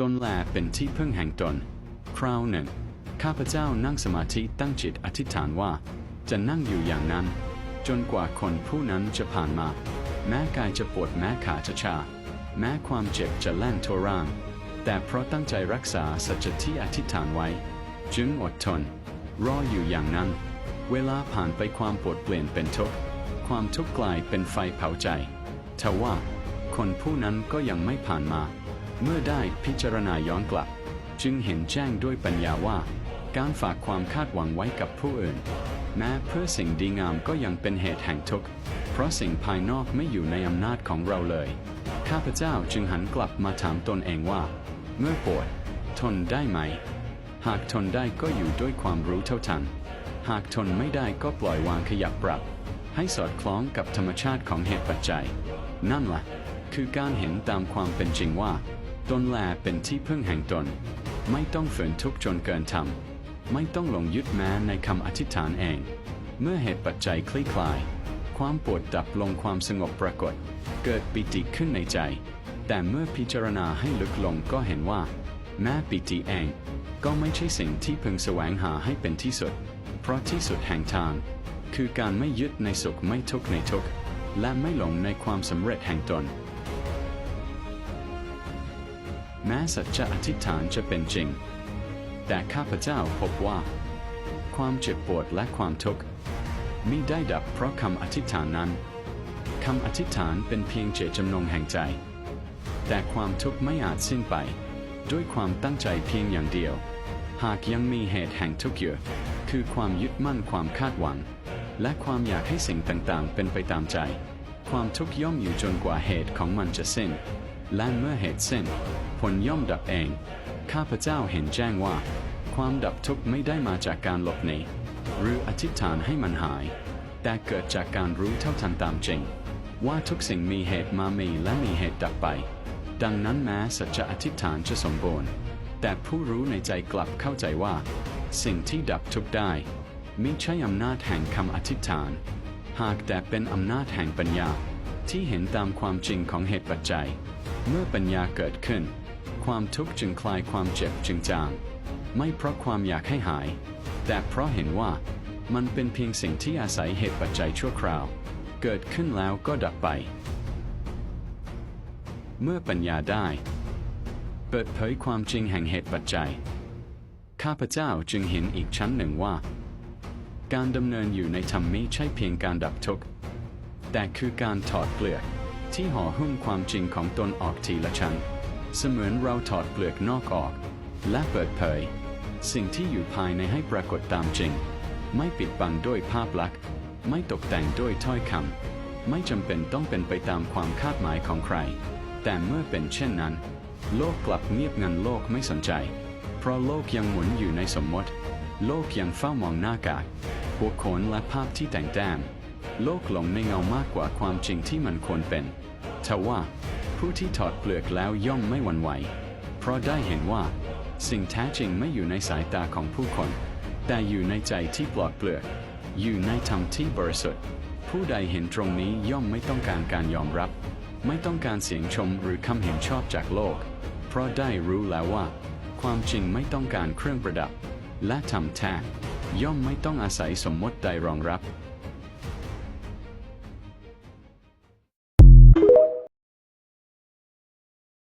ตนแลเป็นที่พึ่งแห่งตน คราวหนึ่ง ข้าพเจ้านั่งสมาธิตั้งจิตอธิษฐานว่า จะนั่งอยู่อย่างนั้น จนกว่าคนผู้นั้นจะผ่านมา แม้กายจะปวดแม้ขาจะชา แม้ความเจ็บจะแล่นทร่าง แต่เพราะตั้งใจรักษาสัจที่อธิษฐานไว้ จึงอดทน รออยู่อย่างนั้น เวลาผ่านไปความปวดเปลี่ยนเป็นทุกข์ความทุกข์กลายเป็นไฟเผาใจทว่าคนผู้นั้นก็ยังไม่ผ่านมา เมื่อได้พิจารณาย้อนกลับ จึงเห็นแจ้งด้วยปัญญาว่า การฝากความคาดหวังไว้กับผู้อื่น แม้เพื่อสิ่งดีงามก็ยังเป็นเหตุแห่งทุกข์ เพราะสิ่งภายนอกไม่อยู่ในอำนาจของเราเลย ข้าพเจ้าจึงหันกลับมาถามตนเองว่า เมื่อปวด ทนได้ไหม หากทนได้ก็อยู่ด้วยความรู้เท่าทัน หากทนไม่ได้ก็ปล่อยวางขยับปรับ ให้สอดคล้องกับธรรมชาติของเหตุปัจจัย นั่นละ่ะคือการเห็นตามความเป็นจริงว่า ตนแลเป็นที่พึ่งแห่งตน ไม่ต้องฝืนทุกข์จนเกินทำไม่ต้องหลงยึดแม้ในคำอธิษฐานเอง เมื่อเหตุปัจจัยคลี่คลาย ความปวดดับลงความสงบปรากฏ เกิดปิติขึ้นในใจ แต่เมื่อพิจารณาให้ลึกลงก็เห็นว่า แม้ปิติเอง ก็ไม่ใช่สิ่งที่พึงแสวงหาให้เป็นที่สุด เพราะที่สุดแห่งทาง คือการไม่ยึดในสุขไม่ทุกข์ในทุกข์และไม่หลงในความสำเร็จแห่งตน แม้สัจจะอธิษฐานจะเป็นจริง แต่ข้าพเจ้าพบว่า ความเจ็บปวดและความทุกข์มิได้ดับเพราะคำอธิษฐานนั้นคำอธิษฐานเป็นเพียงเจตจำนงแห่งใจ แต่ความทุกข์ไม่อาจสิ้นไป ด้วยความตั้งใจเพียงอย่างเดียว หากยังมีเหตุแห่งทุกข์อยู่คือความยึดมั่นความคาดหวัง และความอยากให้สิ่งต่างๆ เป็นไปตามใจ ความทุกข์ย่อมอยู่จนกว่าเหตุของมันจะสิ้น และเมื่อเหตุสิ้น ผลย่อมดับเอง ข้าพเจ้าเห็นแจ้งว่า ความดับทุกข์ไม่ได้มาจากการหลบหนีหรืออธิษฐานให้มันหาย แต่เกิดจากการรู้เท่าทันตามจริง ว่าทุกสิ่งมีเหตุมามีและมีเหตุดับไป ดังนั้นแม้สัจจะอธิษฐานจะสมบูรณ์ แต่ผู้รู้ในใจกลับเข้าใจว่า สิ่งที่ดับทุกข์ได้ไมิใช่อำนาจแห่งคำอธิษฐาน หากแต่เป็นอำนาจแห่งปัญญา ที่เห็นตามความจริงของเหตุปัจจัย เมื่อปัญญาเกิดขึ้น ความทุกข์จึงคลายความเจ็บจึงจาง ไม่เพราะความอยากให้หาย แต่เพราะเห็นว่ามันเป็นเพียงสิ่งที่อาศัยเหตุปัจจัยชั่วคราว เกิดขึ้นแล้วก็ดับไป เมื่อปัญญาได้ เปิดเผยความจริงแห่งเหตุปัจจัย ข้าพเจ้าจึงเห็นอีกชั้นหนึ่งว่า การดำเนินอยู่ในธรรมไมิใช่เพียงการดับทุกข์ แต่คือการถอดเปลือก ที่ห่อหุ้มความจริงของตนออกทีละชั้น เสมือนเราถอดเปลือกนอกออก และเปิดเผย สิ่งที่อยู่ภายในให้ปรากฏตามจริง ไม่ปิดบังด้วยภาพลักษณ์ ไม่ตกแต่งด้วยถ้อยคำไม่จำเป็นต้องเป็นไปตามความคาดหมายของใคร แต่เมื่อเป็นเช่นนั้น โลกกลับเงียบงันโลกไม่สนใจ เพราะโลกยังหมุนอยู่ในสมมติ โลกยังเฝ้ามองหน้ากากหัวโขนและภาพที่แต่งแต้ม โลกหลงในเงามากกว่าความจริงที่มันควรเป็นทว่าผู้ที่ถอดเปลือกแล้วย่อมไม่หวั่นไหว เพราะได้เห็นว่า สิ่งแท้จริงไม่อยู่ในสายตาของผู้คน แต่อยู่ในใจที่ปลอดเปลือก อยู่ในธรรมที่บริสุทธิ์ ผู้ใดเห็นตรงนี้ย่อมไม่ต้องการการยอมรับ ไม่ต้องการเสียงชมหรือคำเห็นชอบจากโลก เพราะได้รู้แล้วว่า ความจริงไม่ต้องการเครื่องประดับ และทำแท้ย่อมไม่ต้องอาศัยสมมติใดรองรับ